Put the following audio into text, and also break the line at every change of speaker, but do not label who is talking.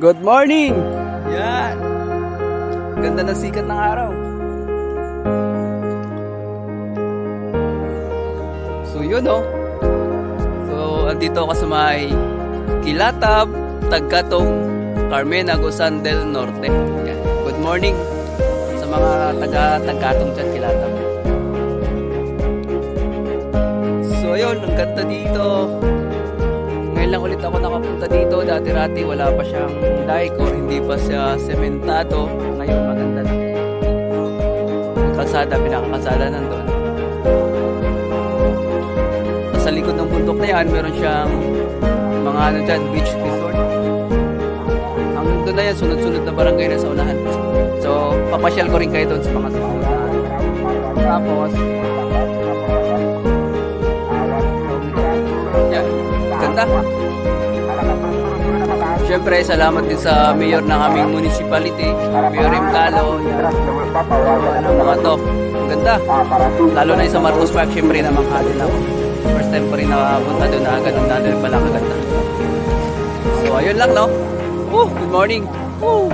Good morning! Yan! Ganda ng sikat ng araw. So yun oh. So andito ako sa may Kilatab, Tagkatong, Carmen Agusan del Norte. Yan. Good morning sa mga taga Tagkatong dyan, Kilatab. So ayun, ang ganda dito. Lang ulit ako nakapunta dito. Dati-rati wala pa siyang dike or hindi pa siya sementado. Ngayon maganda na. Yung Kalsada, pinakakalsada nandun. Sa likod ng bundok na yan, meron siyang mga ano dyan, beach resort. Ang doon na yan, sunod-sunod na barangay na sa unahan. So, papasyal ko rin kayo doon sa mga susunod na. Tapos, Ganda. Siyempre, salamat din sa mayor ng aming municipality, Mayor Imcalo. Ano mga to. Ang ganda. Lalo na sa Marcos Park, siyempre namanghalin ako. First time ko rin nakapunta doon na ganun na rin pala kaganda. So, ayun lang, no? Oh, good morning. Oh.